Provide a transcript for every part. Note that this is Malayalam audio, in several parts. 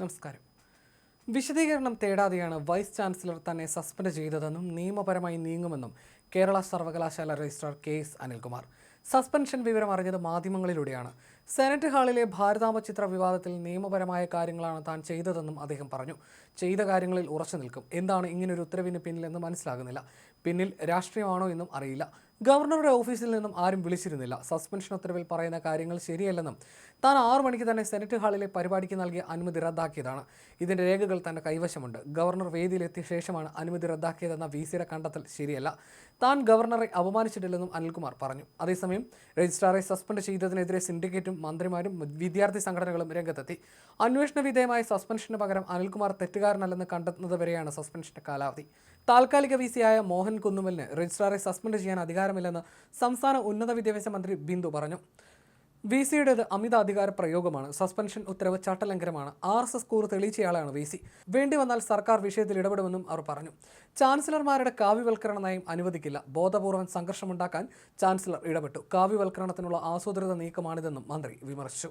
നമസ്കാരം. വിശദീകരണം തേടാതെയാണ് വൈസ് ചാൻസലർ തന്നെ സസ്പെൻഡ് ചെയ്തതെന്നും നിയമപരമായി നീങ്ങുമെന്നും കേരള സർവകലാശാല registrar K S Anilkumar. Suspension വിവരം അറിഞ്ഞത് മാധ്യമങ്ങളിലൂടെയാണ്. സെനറ്റ് ഹാളിലെ ഭാരതാമ ചിത്ര വിവാദത്തിൽ നിയമപരമായ കാര്യങ്ങളാണ് താൻ ചെയ്തതെന്നും അദ്ദേഹം പറഞ്ഞു. ചെയ്ത കാര്യങ്ങളിൽ ഉറച്ചു നിൽക്കും. എന്താണ് ഇങ്ങനൊരു ഉത്തരവിന് പിന്നിലെന്ന് മനസ്സിലാകുന്നില്ല. പിന്നിൽ രാഷ്ട്രീയമാണോ എന്നും അറിയില്ല. ഗവർണറുടെ ഓഫീസിൽ നിന്നും ആരും വിളിച്ചിരുന്നില്ല. സസ്പെൻഷൻ ഉത്തരവിൽ പറയുന്ന കാര്യങ്ങൾ ശരിയല്ലെന്നും താൻ ആറു മണിക്ക് തന്നെ സെനറ്റ് ഹാളിലെ പരിപാടിക്ക് നൽകിയ അനുമതി റദ്ദാക്കിയതാണ്. ഇതിന്റെ രേഖകൾ തന്റെ കൈവശമുണ്ട്. ഗവർണർ വേദിയിലെത്തിയ ശേഷമാണ് അനുമതി റദ്ദാക്കിയതെന്ന വി സിയുടെ കണ്ടെത്തൽ ശരിയല്ല. താൻ ഗവർണറെ അപമാനിച്ചിട്ടില്ലെന്നും അനിൽകുമാർ പറഞ്ഞു. അതേസമയം രജിസ്ട്രാറെ സസ്പെൻഡ് ചെയ്തതിനെതിരെ സിൻഡിക്കേറ്റും മന്ത്രിമാരും വിദ്യാർത്ഥി സംഘടനകളും രംഗത്തെത്തി. അന്വേഷണ വിധേയമായ സസ്പെൻഷന് പകരം അനിൽകുമാർ തെറ്റുകാരനല്ലെന്ന് കണ്ടെത്തുന്നതുവരെയാണ് സസ്പെൻഷന്റെ കാലാവധി. താൽക്കാലിക വി സിയായ മോഹൻ കുന്നുമലിന് രജിസ്ട്രാറെ സസ്പെൻഡ് ചെയ്യാൻ അധികാരമില്ലെന്ന് സംസ്ഥാന ഉന്നത വിദ്യാഭ്യാസ മന്ത്രി ബിന്ദു പറഞ്ഞു വി സിയുടേത് അമിത അധികാര പ്രയോഗമാണ്. സസ്പെൻഷൻ ഉത്തരവ് ചട്ടലംഘനമാണ്. ആർ എസ് എസ് കൂറ് തെളിയിച്ചയാളാണ് വി സി വേണ്ടി വന്നാൽ സർക്കാർ വിഷയത്തിൽ ഇടപെടുമെന്നും അവർ പറഞ്ഞു. ചാൻസലർമാരുടെ കാവ്യവൽക്കരണ നയം അനുവദിക്കില്ല. ബോധപൂർവം സംഘർഷമുണ്ടാക്കാൻ ചാൻസലർ ഇടപെട്ടു. കാവ്യവൽക്കരണത്തിനുള്ള ആസൂത്രിത നീക്കമാണിതെന്നും മന്ത്രി വിമർശിച്ചു.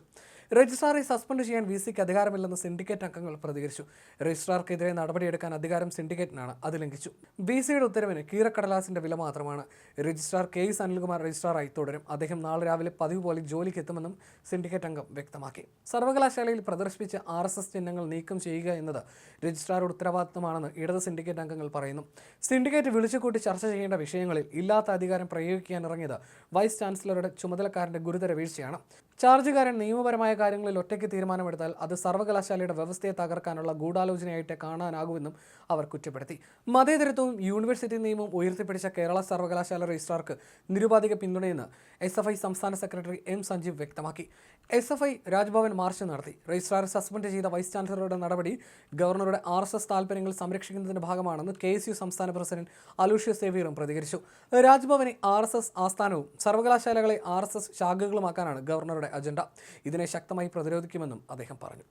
രജിസ്ട്രാറെ സസ്പെൻഡ് ചെയ്യാൻ വി സിക്ക് അധികാരമില്ലെന്ന് സിൻഡിക്കേറ്റ് അംഗങ്ങൾ പ്രതികരിച്ചു. രജിസ്ട്രാർക്കെതിരെ നടപടിയെടുക്കാൻ അധികാരം സിൻഡിക്കേറ്റിനാണ്. അത് ലംഘിച്ചു. വി സിയുടെ ഉത്തരവിന് കീറക്കടലാസിന്റെ വില മാത്രമാണ്. Registrar K. എസ് അനിൽകുമാർ രജിസ്ട്രാറായി തുടരും. അദ്ദേഹം നാളെ രാവിലെ പതിവ് പോലെ ജോലിക്ക് എത്തുമെന്നും സിൻഡിക്കേറ്റ് അംഗം വ്യക്തമാക്കി. സർവകലാശാലയിൽ പ്രദർശിപ്പിച്ച ആർ എസ് എസ് ചിഹ്നങ്ങൾ നീക്കം ചെയ്യുക എന്നത് രജിസ്ട്രാറുടെ ഉത്തരവാദിത്തമാണെന്ന് ഇടത് സിൻഡിക്കേറ്റ് അംഗങ്ങൾ പറയുന്നു. സിൻഡിക്കേറ്റ് വിളിച്ചുകൂട്ടി ചർച്ച ചെയ്യേണ്ട വിഷയങ്ങളിൽ ഇല്ലാത്ത അധികാരം പ്രയോഗിക്കാനിറങ്ങിയത് വൈസ് ചാൻസലറുടെ ചുമതലക്കാരന്റെ ഗുരുതര വീഴ്ചയാണ്. ചാർജുകാരൻ നിയമപരമായ കാര്യങ്ങളിൽ ഒറ്റയ്ക്ക് തീരുമാനമെടുത്താൽ അത് സർവകലാശാലയുടെ വ്യവസ്ഥയെ തകർക്കാനുള്ള ഗൂഢാലോചനയായിട്ട് കാണാനാകുമെന്നും അവർ കുറ്റപ്പെടുത്തി. മതേതരത്വവും യൂണിവേഴ്സിറ്റി നിയമവും ഉയർത്തിപ്പിടിച്ച കേരള സർവകലാശാല രജിസ്ട്രാർക്ക് നിരുപാധിക പിന്തുണയെന്ന് എസ് എഫ് ഐ സംസ്ഥാന സെക്രട്ടറി എം സഞ്ജീവ് വ്യക്തമാക്കി. S F I Raj Bhavan march നടത്തി. രജിസ്ട്രാർ സസ്പെൻഡ് ചെയ്ത വൈസ് ചാൻസലറുടെ നടപടി ഗവർണറുടെ ആർ എസ് എസ് താൽപ്പര്യങ്ങൾ സംരക്ഷിക്കുന്നതിന്റെ ഭാഗമാണെന്ന് കെ എസ് യു സംസ്ഥാന പ്രസിഡന്റ് അലൂഷ്യ സേവിയറും പ്രതികരിച്ചു. രാജ്ഭവനെ ആർ എസ് എസ് ആസ്ഥാനവും സർവകലാശാലകളെ ആർ എസ് എസ് ശാഖകളുമാക്കാനാണ് ഗവർണറുടെ അജണ്ട. ഇതിനെ ശക്തമായി പ്രതിരോധിക്കുമെന്നും അദ്ദേഹം പറഞ്ഞു.